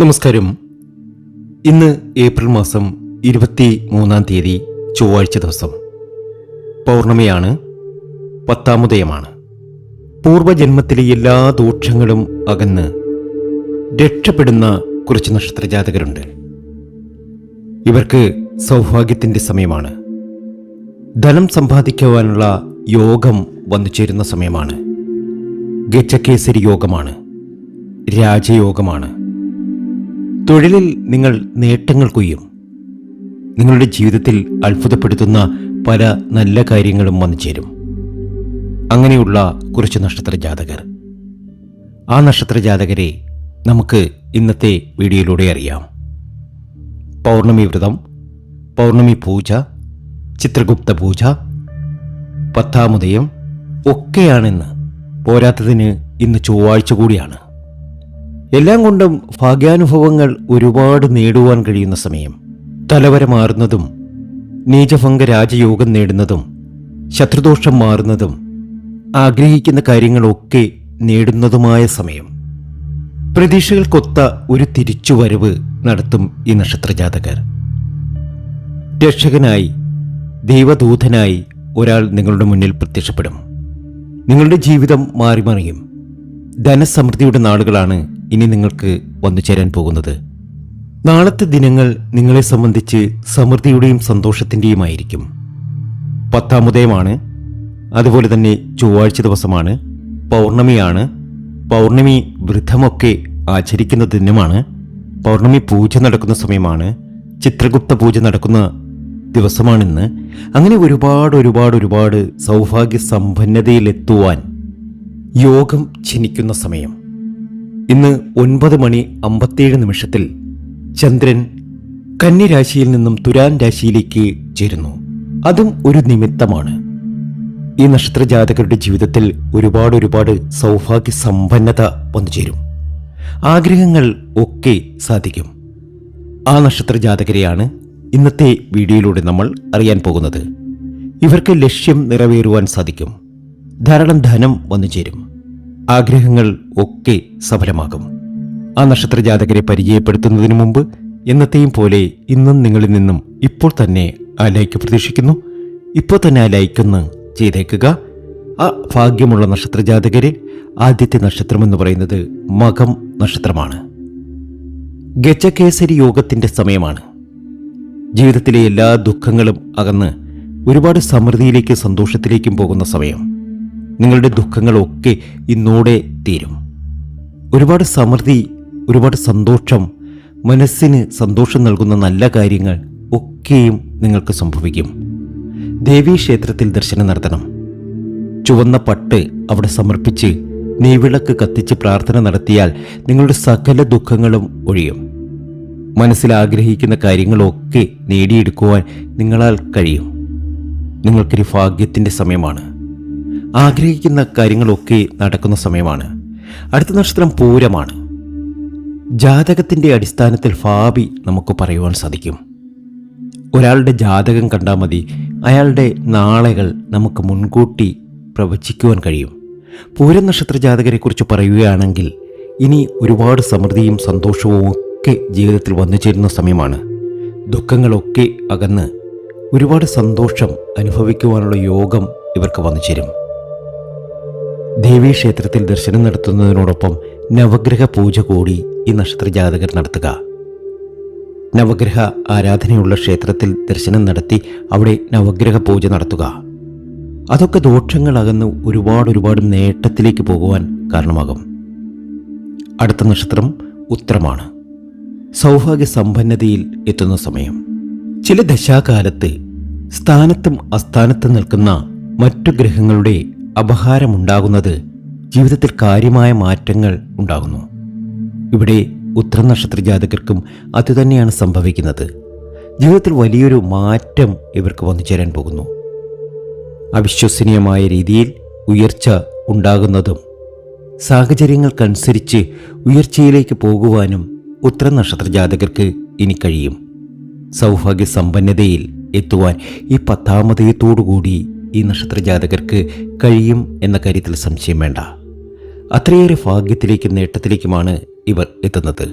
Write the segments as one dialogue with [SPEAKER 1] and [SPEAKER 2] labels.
[SPEAKER 1] നമസ്കാരം. ഇന്ന് ഏപ്രിൽ മാസം ഇരുപത്തി മൂന്നാം തീയതി ചൊവ്വാഴ്ച ദിവസം. പൗർണമിയാണ്. പത്താമുദയമാണ്. പൂർവജന്മത്തിലെ എല്ലാ ദോഷങ്ങളും അകന്ന് രക്ഷപ്പെടുന്ന കുറച്ച് നക്ഷത്രജാതകരുണ്ട്. ഇവർക്ക് സൗഭാഗ്യത്തിന്റെ സമയമാണ്. ധനം സമ്പാദിക്കുവാനുള്ള യോഗം വന്നു ചേരുന്ന സമയമാണ്. ഗജകേസരി യോഗമാണ്. രാജയോഗമാണ്. തൊഴിലിൽ നിങ്ങൾ നേട്ടങ്ങൾ കൊയ്യും. നിങ്ങളുടെ ജീവിതത്തിൽ അത്ഭുതപ്പെടുത്തുന്ന പല നല്ല കാര്യങ്ങളും വന്നു ചേരും. അങ്ങനെയുള്ള കുറച്ച് നക്ഷത്ര ജാതകർ. ആ നക്ഷത്ര ജാതകരെ നമുക്ക് ഇന്നത്തെ വീഡിയോയിലൂടെ അറിയാം. പൗർണമി വ്രതം പൗർണമി പൂജ ചിത്രഗുപ്ത പൂജ പത്താമുദയം ഒക്കെയാണെന്ന് പോരാത്തതിന് ഇന്ന് ചൊവ്വാഴ്ച കൂടിയാണ്. എല്ലാം കൊണ്ടും ഭാഗ്യാനുഭവങ്ങൾ ഒരുപാട് നേടുവാൻ കഴിയുന്ന സമയം. തലവര മാറുന്നതും നീചഭംഗ രാജയോഗം നേടുന്നതും ശത്രുദോഷം മാറുന്നതും ആഗ്രഹിക്കുന്ന കാര്യങ്ങളൊക്കെ നേടുന്നതുമായ സമയം. പ്രതീക്ഷകൾക്കൊത്ത ഒരു തിരിച്ചുവരവ് നടത്തും ഈ നക്ഷത്രജാതകർ. രക്ഷകനായി ദൈവദൂതനായി ഒരാൾ നിങ്ങളുടെ മുന്നിൽ പ്രത്യക്ഷപ്പെടും. നിങ്ങളുടെ ജീവിതം മാറിമറിയും. ധനസമൃദ്ധിയുടെ നാളുകളാണ് ഇനി നിങ്ങൾക്ക് വന്നു ചേരാൻ പോകുന്നത്. നാളത്തെ ദിനങ്ങൾ നിങ്ങളെ സംബന്ധിച്ച് സമൃദ്ധിയുടെയും സന്തോഷത്തിന്റെയുമായിരിക്കും പത്താമുദയമാണ്. അതുപോലെ തന്നെ ചൊവ്വാഴ്ച ദിവസമാണ്. പൗർണമിയാണ്. പൗർണമി വൃദ്ധമൊക്കെ ആചരിക്കുന്ന ദിനമാണ്. പൗർണമി പൂജ നടക്കുന്ന സമയമാണ്. ചിത്രഗുപ്ത പൂജ നടക്കുന്ന ദിവസമാണിന്ന്. അങ്ങനെ ഒരുപാട് ഒരുപാട് ഒരുപാട് സൗഭാഗ്യ സമ്പന്നതയിലെത്തുവാൻ യോഗം ക്ഷണിക്കുന്ന സമയം. ഇന്ന് ഒൻപത് മണി അമ്പത്തിയേഴ് നിമിഷത്തിൽ ചന്ദ്രൻ കന്യരാശിയിൽ നിന്നും തുരാൻ രാശിയിലേക്ക് ചേരുന്നു. അതും ഒരു നിമിത്തമാണ്. ഈ നക്ഷത്ര ജാതകരുടെ ജീവിതത്തിൽ ഒരുപാട് ഒരുപാട് സൗഭാഗ്യ സമ്പന്നത വന്നുചേരും ആഗ്രഹങ്ങൾ ഒക്കെ സാധിക്കും. ആ നക്ഷത്ര ജാതകരെയാണ് ഇന്നത്തെ വീഡിയോയിലൂടെ നമ്മൾ അറിയാൻ പോകുന്നത്. ഇവർക്ക് ലക്ഷ്യം നിറവേറുവാൻ സാധിക്കും. ധാരാളം ധനം വന്നു ചേരും. ആഗ്രഹങ്ങൾ ഒക്കെ സഫലമാകും. ആ നക്ഷത്ര ജാതകരെ പരിചയപ്പെടുത്തുന്നതിന് മുമ്പ് എന്നത്തെയും പോലെ ഇന്നും നിങ്ങളിൽ നിന്നും ഇപ്പോൾ തന്നെ ആ ലൈക്ക് പ്രതീക്ഷിക്കുന്നു. ഇപ്പോൾ തന്നെ ആ ലൈക്കൊന്ന് ചെയ്തേക്കുക. ആ ഭാഗ്യമുള്ള നക്ഷത്ര ജാതകരിൽ ആദ്യത്തെ നക്ഷത്രം എന്ന് പറയുന്നത് മകം നക്ഷത്രമാണ്. ഗജകേസരി യോഗത്തിന്റെ സമയമാണ്. ജീവിതത്തിലെ എല്ലാ ദുഃഖങ്ങളും അകന്ന് ഒരുപാട് സമൃദ്ധിയിലേക്കും സന്തോഷത്തിലേക്കും പോകുന്ന സമയം. നിങ്ങളുടെ ദുഃഖങ്ങളൊക്കെ ഇന്നോടെ തീരും. ഒരുപാട് സമൃദ്ധി ഒരുപാട് സന്തോഷം മനസ്സിന് സന്തോഷം നൽകുന്ന നല്ല കാര്യങ്ങൾ ഒക്കെയും നിങ്ങൾക്ക് സംഭവിക്കും. ദേവീക്ഷേത്രത്തിൽ ദർശനം നടത്തണം. ചുവന്ന പട്ട് അവിടെ സമർപ്പിച്ച് നെയ്വിളക്ക് കത്തിച്ച് പ്രാർത്ഥന നടത്തിയാൽ നിങ്ങളുടെ സകല ദുഃഖങ്ങളും ഒഴിയും. മനസ്സിൽ ആഗ്രഹിക്കുന്ന കാര്യങ്ങളൊക്കെ നേടിയെടുക്കുവാൻ നിങ്ങളാൽ കഴിയും. നിങ്ങൾക്കൊരു ഭാഗ്യത്തിന്റെ സമയമാണ്. ആഗ്രഹിക്കുന്ന കാര്യങ്ങളൊക്കെ നടക്കുന്ന സമയമാണ്. അടുത്ത നക്ഷത്രം പൂരമാണ്. ജാതകത്തിന്റെ അടിസ്ഥാനത്തിൽ ഭാവി നമുക്ക് പറയുവാൻ സാധിക്കും. ഒരാളുടെ ജാതകം കണ്ടാൽ മതി. അയാളുടെ നാളകൾ നമുക്ക് മുൻകൂട്ടി പ്രവചിക്കുവാൻ കഴിയും. പൂരം നക്ഷത്ര ജാതകരെക്കുറിച്ച് പറയുകയാണെങ്കിൽ ഇനി ഒരുപാട് സമൃദ്ധിയും സന്തോഷവും ഒക്കെ ജീവിതത്തിൽ വന്നു ചേരുന്ന സമയമാണ്. ദുഃഖങ്ങളൊക്കെ അകന്ന് ഒരുപാട് സന്തോഷം അനുഭവിക്കുവാനുള്ള യോഗം ഇവർക്ക് വന്നു ചേരും. ദേവീക്ഷേത്രത്തിൽ ദർശനം നടത്തുന്നതിനോടൊപ്പം നവഗ്രഹ പൂജ കൂടി ഈ നക്ഷത്ര ജാതകർ നടത്തുക. നവഗ്രഹ ആരാധനയുള്ള ക്ഷേത്രത്തിൽ ദർശനം നടത്തി അവിടെ നവഗ്രഹ പൂജ നടത്തുക. അതൊക്കെ ദോഷങ്ങളകന്ന് ഒരുപാട് ഒരുപാട് നേട്ടത്തിലേക്ക് പോകുവാൻ കാരണമാകും. അടുത്ത നക്ഷത്രം ഉത്തരമാണ് സൗഭാഗ്യ സമ്പന്നതയിൽ എത്തുന്ന സമയം. ചില ദശാകാലത്ത് സ്ഥാനത്തും അസ്ഥാനത്തും നിൽക്കുന്ന മറ്റു ഗ്രഹങ്ങളുടെ അപഹാരമുണ്ടാകുന്നത് ജീവിതത്തിൽ കാര്യമായ മാറ്റങ്ങൾ ഉണ്ടാകുന്നു. ഇവിടെ ഉത്തര നക്ഷത്ര ജാതകർക്കും അതുതന്നെയാണ് സംഭവിക്കുന്നത്. ജീവിതത്തിൽ വലിയൊരു മാറ്റം ഇവർക്ക് വന്നു ചേരാൻ പോകുന്നു. അവിശ്വസനീയമായ രീതിയിൽ ഉയർച്ച ഉണ്ടാകുന്നതും സാഹചര്യങ്ങൾക്കനുസരിച്ച് ഉയർച്ചയിലേക്ക് പോകുവാനും ഉത്തര നക്ഷത്ര ജാതകർക്ക് ഇനി കഴിയും. സൗഭാഗ്യ സമ്പന്നതയിൽ എത്തുവാൻ ഈ പത്താമതയത്തോടുകൂടി ഈ നക്ഷത്ര ജാതകർക്ക് കഴിയും എന്ന കാര്യത്തിൽ സംശയം വേണ്ട. അത്രയേറെ ഭാഗ്യത്തിലേക്കും നേട്ടത്തിലേക്കുമാണ് ഇവർ എത്തുന്നത്.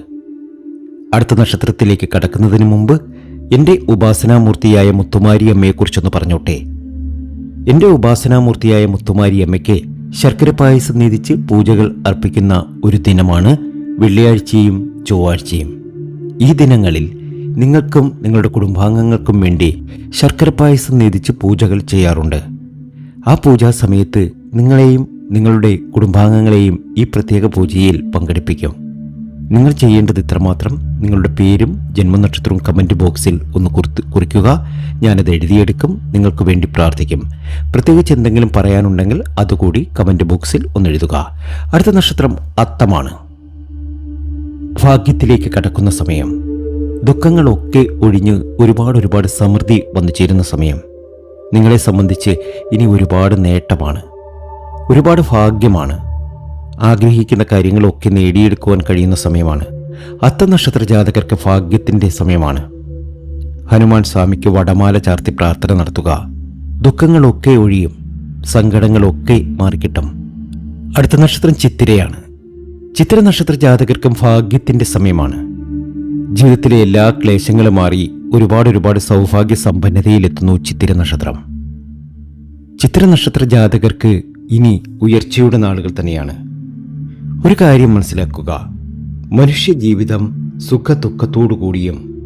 [SPEAKER 1] അടുത്ത നക്ഷത്രത്തിലേക്ക് കടക്കുന്നതിന് മുമ്പ് എന്റെ ഉപാസനാമൂർത്തിയായ മുത്തുമാരി അമ്മയെക്കുറിച്ചൊന്ന് പറഞ്ഞോട്ടെ. എന്റെ ഉപാസനാമൂർത്തിയായ മുത്തുമാരി അമ്മയ്ക്ക് ശർക്കര പായസം നീതിച്ച് പൂജകൾ അർപ്പിക്കുന്ന ഒരു ദിനമാണ് വെള്ളിയാഴ്ചയും ചൊവ്വാഴ്ചയും. ഈ ദിനങ്ങളിൽ നിങ്ങൾക്കും നിങ്ങളുടെ കുടുംബാംഗങ്ങൾക്കും വേണ്ടി ശർക്കര പായസം നീതിച്ച് പൂജകൾ ചെയ്യാറുണ്ട്. ആ പൂജാ സമയത്ത് നിങ്ങളെയും നിങ്ങളുടെ കുടുംബാംഗങ്ങളെയും ഈ പ്രത്യേക പൂജയിൽ പങ്കെടുപ്പിക്കും. നിങ്ങൾ ചെയ്യേണ്ടത് ഇത്രമാത്രം. നിങ്ങളുടെ പേരും ജന്മനക്ഷത്രവും കമന്റ് ബോക്സിൽ ഒന്ന് കുറിത്ത് കുറിക്കുക. ഞാനത് എഴുതിയെടുക്കും. നിങ്ങൾക്ക് വേണ്ടി പ്രാർത്ഥിക്കും. പ്രത്യേകിച്ച് എന്തെങ്കിലും പറയാനുണ്ടെങ്കിൽ അതുകൂടി കമന്റ് ബോക്സിൽ ഒന്ന് എഴുതുക. അടുത്ത നക്ഷത്രം അത്തമാണ്. ഭാഗ്യത്തിലേക്ക് കടക്കുന്ന സമയം. ദുഃഖങ്ങളൊക്കെ ഒഴിഞ്ഞ് ഒരുപാട് ഒരുപാട് സമൃദ്ധി വന്നു ചേരുന്ന സമയം. നിങ്ങളെ സംബന്ധിച്ച് ഇനി ഒരുപാട് നേട്ടമാണ്. ഒരുപാട് ഭാഗ്യമാണ്. ആഗ്രഹിക്കുന്ന കാര്യങ്ങളൊക്കെ നേടിയെടുക്കുവാൻ കഴിയുന്ന സമയമാണ്. അത്ത നക്ഷത്ര ജാതകർക്ക് ഭാഗ്യത്തിന്റെ സമയമാണ്. ഹനുമാൻ സ്വാമിക്ക് വടമാല ചാർത്തി പ്രാർത്ഥന നടത്തുക. ദുഃഖങ്ങളൊക്കെ ഒഴിയും സങ്കടങ്ങളൊക്കെ മാറിക്കിട്ടും. അടുത്ത നക്ഷത്രം ചിത്തിരയാണ്. ചിത്തിര നക്ഷത്ര ജാതകർക്കും ഭാഗ്യത്തിന്റെ സമയമാണ്. ജീവിതത്തിലെ എല്ലാ ക്ലേശങ്ങളും മാറി ഒരുപാട് ഒരുപാട് സൗഭാഗ്യ സമ്പന്നതയിലെത്തുന്നു ചിത്തിര നക്ഷത്രം. ചിത്തിര നക്ഷത്ര ജാതകർക്ക് ഇനി ഉയർച്ചയുടെ നാളുകൾ തന്നെയാണ്. ഒരു കാര്യം മനസ്സിലാക്കുക. മനുഷ്യ ജീവിതം സുഖ ദുഃഖത്തോടുകൂടിയും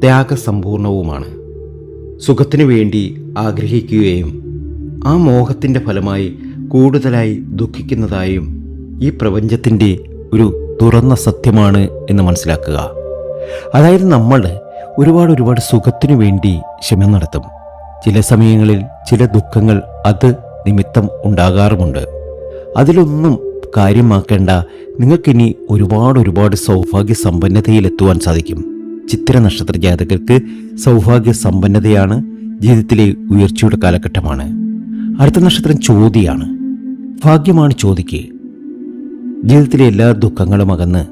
[SPEAKER 1] ത്യാഗസമ്പൂർണവുമാണ്. സുഖത്തിനു വേണ്ടി ആഗ്രഹിക്കുകയും ആ മോഹത്തിന്റെ ഫലമായി കൂടുതലായി ദുഃഖിക്കുന്നതായും ഈ പ്രപഞ്ചത്തിന്റെ ഒരു തുറന്ന സത്യമാണ് എന്ന് മനസ്സിലാക്കുക. അതായത് നമ്മൾ ഒരുപാട് ഒരുപാട് സുഖത്തിനു വേണ്ടി ശ്രമം നടത്തും. ചില സമയങ്ങളിൽ ചില ദുഃഖങ്ങൾ അത് നിമിത്തം ഉണ്ടാകാറുമുണ്ട്. അതിലൊന്നും കാര്യമാക്കേണ്ട. നിങ്ങൾക്കിനി ഒരുപാട് ഒരുപാട് സൗഭാഗ്യ സമ്പന്നതയിലെത്തുവാൻ സാധിക്കും. ചിത്ര നക്ഷത്ര ജാതകർക്ക് സൗഭാഗ്യ സമ്പന്നതയാണ് ജീവിതത്തിലെ ഉയർച്ചയുടെ കാലഘട്ടമാണ്. അടുത്ത നക്ഷത്രം ചോതിയാണ്. ഭാഗ്യമാണ് ചോദിക്ക് ജീവിതത്തിലെ എല്ലാ ദുഃഖങ്ങളും അകന്ന്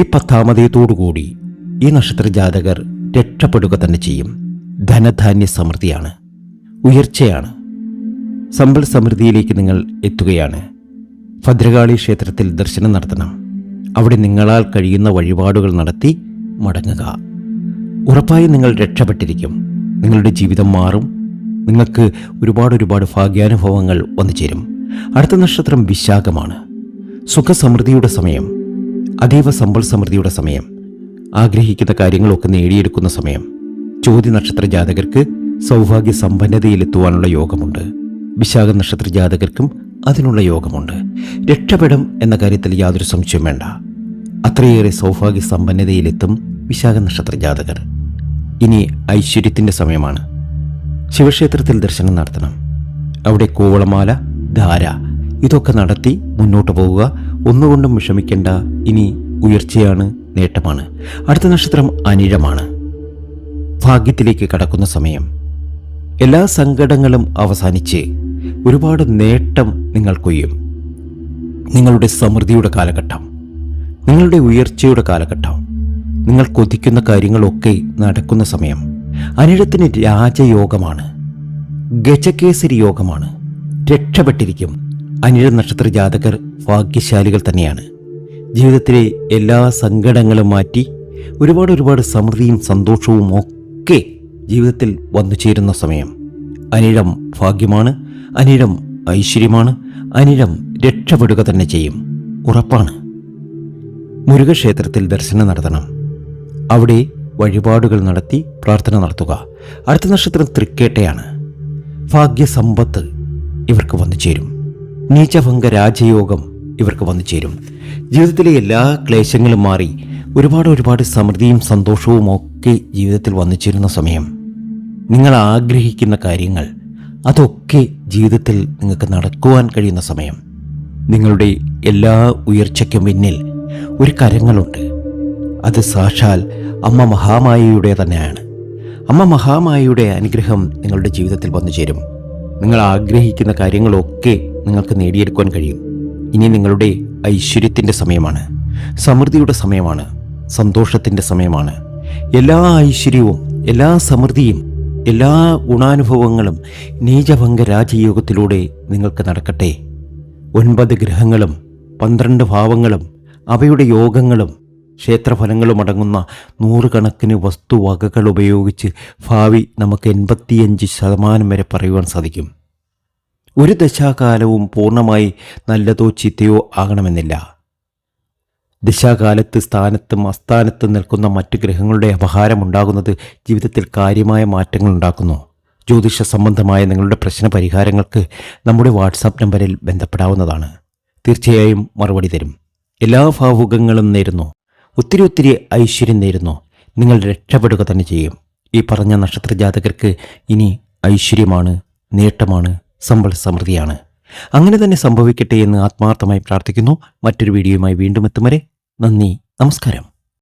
[SPEAKER 1] ഈ പത്താമതയത്തോടുകൂടി ഈ നക്ഷത്ര ജാതകർ രക്ഷപ്പെടുക തന്നെ ചെയ്യും. ധനധാന്യ സമൃദ്ധിയാണ്. ഉയർച്ചയാണ്. സമ്പൽ സമൃദ്ധിയിലേക്ക് നിങ്ങൾ എത്തുകയാണ്. ഭദ്രകാളി ക്ഷേത്രത്തിൽ ദർശനം നടത്തണം. അവിടെ നിങ്ങളാൽ കഴിയുന്ന വഴിപാടുകൾ നടത്തി മടങ്ങുക. ഉറപ്പായും നിങ്ങൾ രക്ഷപ്പെട്ടിരിക്കും. നിങ്ങളുടെ ജീവിതം മാറും. നിങ്ങൾക്ക് ഒരുപാട് ഒരുപാട് ഭാഗ്യാനുഭവങ്ങൾ വന്നു ചേരും. അടുത്ത നക്ഷത്രം വിശാഖമാണ്. സുഖസമൃദ്ധിയുടെ സമയം. അതീവ സമ്പൽ സമൃദ്ധിയുടെ സമയം. ആഗ്രഹിക്കുന്ന കാര്യങ്ങളൊക്കെ നേടിയെടുക്കുന്ന സമയം. ചോദ്യ നക്ഷത്ര ജാതകർക്ക് സൗഭാഗ്യ സമ്പന്നതയിലെത്തുവാനുള്ള യോഗമുണ്ട്. വിശാഖ നക്ഷത്ര ജാതകർക്കും അതിനുള്ള യോഗമുണ്ട്. രക്ഷപ്പെടും എന്ന കാര്യത്തിൽ യാതൊരു സംശയവും വേണ്ട. അത്രയേറെ സൗഭാഗ്യ സമ്പന്നതയിലെത്തും വിശാഖ നക്ഷത്ര ജാതകർ. ഇനി ഐശ്വര്യത്തിന്റെ സമയമാണ്. ശിവക്ഷേത്രത്തിൽ ദർശനം നടത്തണം. അവിടെ കൂവളമാല ധാര ഇതൊക്കെ നടത്തി മുന്നോട്ട് പോവുക. ഒന്നുകൊണ്ടും വിഷമിക്കേണ്ട. ഇനി ഉയർച്ചയാണ്. നേട്ടമാണ്. അടുത്ത നക്ഷത്രം അനിഴമാണ്. ഭാഗ്യത്തിലേക്ക് കടക്കുന്ന സമയം. എല്ലാ സങ്കടങ്ങളും അവസാനിച്ച് ഒരുപാട് നേട്ടം നിങ്ങൾ കൊയ്യും. നിങ്ങളുടെ സമൃദ്ധിയുടെ കാലഘട്ടം. നിങ്ങളുടെ ഉയർച്ചയുടെ കാലഘട്ടം. നിങ്ങൾ കൊതിക്കുന്ന കാര്യങ്ങളൊക്കെ നടക്കുന്ന സമയം. അനിഴത്തിന് രാജയോഗമാണ്. ഗജകേസരി യോഗമാണ്. രക്ഷപ്പെട്ടിരിക്കും. അനിഴ നക്ഷത്ര ജാതകർ ഭാഗ്യശാലികൾ തന്നെയാണ്. ജീവിതത്തിലെ എല്ലാ സങ്കടങ്ങളും മാറ്റി ഒരുപാട് ഒരുപാട് സമൃദ്ധിയും സന്തോഷവും ഒക്കെ ജീവിതത്തിൽ വന്നു ചേരുന്ന സമയം. അനിഴം ഭാഗ്യമാണ് അനിഴം ഐശ്വര്യമാണ് അനിഴം രക്ഷപ്പെടുക തന്നെ ചെയ്യും. ഉറപ്പാണ്. മുരുകക്ഷേത്രത്തിൽ ദർശനം നടത്തണം. അവിടെ വഴിപാടുകൾ നടത്തി പ്രാർത്ഥന നടത്തുക. അടുത്ത നക്ഷത്രം തൃക്കേട്ടയാണ്. ഭാഗ്യസമ്പത്ത് ഇവർക്ക് വന്നു ചേരും. നീചഭംഗ രാജയോഗം ഇവർക്ക് വന്നു ചേരും. ജീവിതത്തിലെ എല്ലാ ക്ലേശങ്ങളും മാറി ഒരുപാട് ഒരുപാട് സമൃദ്ധിയും സന്തോഷവും ഒക്കെ ജീവിതത്തിൽ വന്നു ചേരുന്ന സമയം. നിങ്ങൾ ആഗ്രഹിക്കുന്ന കാര്യങ്ങൾ അതൊക്കെ ജീവിതത്തിൽ നിങ്ങൾക്ക് നടക്കുവാൻ കഴിയുന്ന സമയം. നിങ്ങളുടെ എല്ലാ ഉയർച്ചയ്ക്കും പിന്നിൽ ഒരു കരങ്ങളുണ്ട്. അത് സാക്ഷാൽ അമ്മ മഹാമായയുടെ തന്നെയാണ്. അമ്മ മഹാമായയുടെ അനുഗ്രഹം നിങ്ങളുടെ ജീവിതത്തിൽ വന്നു ചേരും. നിങ്ങൾ ആഗ്രഹിക്കുന്ന കാര്യങ്ങളൊക്കെ നിങ്ങൾക്ക് നേടിയെടുക്കുവാൻ കഴിയും. ഇനി നിങ്ങളുടെ ഐശ്വര്യത്തിന്റെ സമയമാണ്. സമൃദ്ധിയുടെ സമയമാണ്. സന്തോഷത്തിന്റെ സമയമാണ്. എല്ലാ ഐശ്വര്യവും എല്ലാ സമൃദ്ധിയും എല്ലാ ഗുണാനുഭവങ്ങളും നീചഭംഗ രാജയോഗത്തിലൂടെ നിങ്ങൾക്ക് നടക്കട്ടെ. ഒൻപത് ഗ്രഹങ്ങളും പന്ത്രണ്ട് ഭാവങ്ങളും അവയുടെ യോഗങ്ങളും ക്ഷേത്രഫലങ്ങളും അടങ്ങുന്ന നൂറുകണക്കിന് വസ്തുവകകൾ ഉപയോഗിച്ച് ഭാവി നമുക്ക് എൺപത്തിയഞ്ച് ശതമാനം വരെ പറയുവാൻ സാധിക്കും. ഒരു ദശാകാലവും പൂർണമായി നല്ലതോ ചീത്തയോ ആകണമെന്നില്ല. ദശാകാലത്ത് സ്ഥാനത്തും അസ്ഥാനത്തും നിൽക്കുന്ന മറ്റു ഗ്രഹങ്ങളുടെ അപഹാരം ഉണ്ടാകുന്നത് ജീവിതത്തിൽ കാര്യമായ മാറ്റങ്ങൾ ഉണ്ടാക്കുന്നു. ജ്യോതിഷ സംബന്ധമായ നിങ്ങളുടെ പ്രശ്ന പരിഹാരങ്ങൾക്ക് നമ്മുടെ വാട്സാപ്പ് നമ്പറിൽ ബന്ധപ്പെടാവുന്നതാണ്. തീർച്ചയായും മറുപടി തരും. എല്ലാ ഭാവുകങ്ങളും നേരുന്നു. ഒത്തിരി ഒത്തിരി ഐശ്വര്യം നേരുന്നു. നിങ്ങൾ രക്ഷപ്പെടുക തന്നെ ചെയ്യും. ഈ പറഞ്ഞ നക്ഷത്ര ജാതകർക്ക് ഇനി ഐശ്വര്യമാണ് നേട്ടമാണ് സമ്പൽ സമൃദ്ധിയാണ്. അങ്ങനെ തന്നെ സംഭവിക്കട്ടെ എന്ന് ആത്മാർത്ഥമായി പ്രാർത്ഥിക്കുന്നു. മറ്റൊരു വീഡിയോയുമായി വീണ്ടും എത്തും വരെ നന്ദി നമസ്കാരം.